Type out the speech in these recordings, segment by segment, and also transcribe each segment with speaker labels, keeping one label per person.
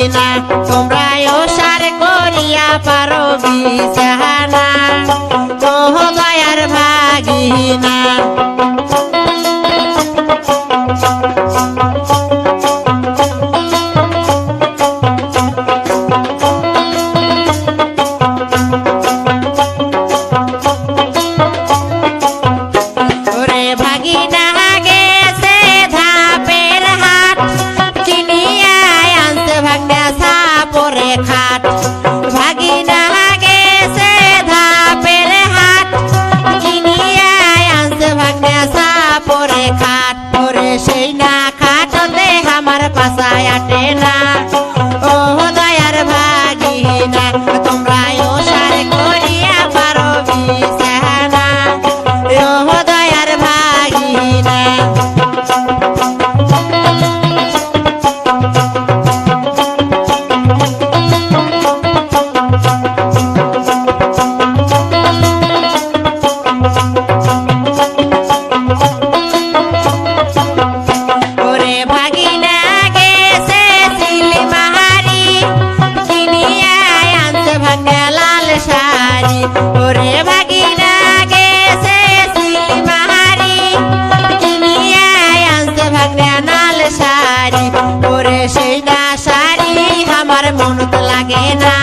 Speaker 1: Medina তোমরা ওসার করিয়া পারো বিছানা। মোহ দয়ার ভাগিনা পাশায় আটে ওরে ভাগিনা গেছে মাহারি কিনিয়া আনছে ভাঙ্গা লাল শাড়ি। ওরে সেই লাগে না।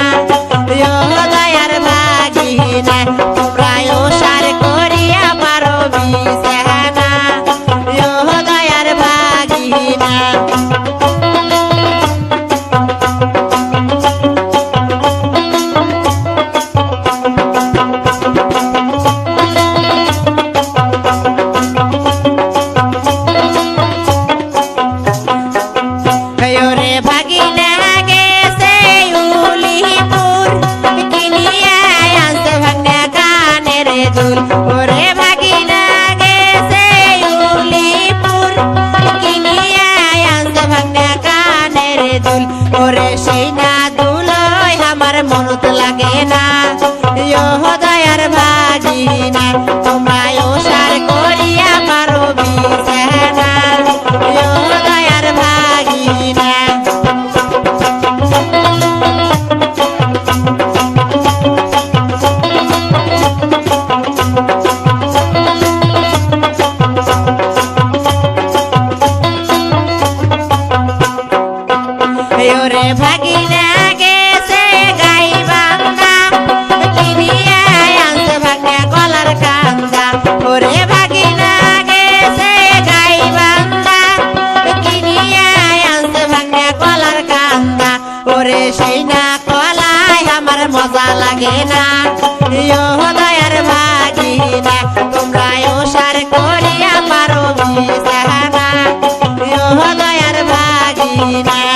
Speaker 1: সেই না দুলই আমার মনত লাগে না। ইহ দয়ার ভাগিনা তোমরা ভাগিনা গেছে গাই বান্দা কিনিয়া আনছে ভাগনা গলার কান্দা। ওরে ভাগিনা গেছে গাই বান্দা কিনিয়া আনছে ভাগনা গলার কান্দা। ওরে সেই না কলাই আমার মজা লাগে না। দয়ার ভাগিনা, তোমরা ও সার করিয়া পারো দয়ার ভাগিনা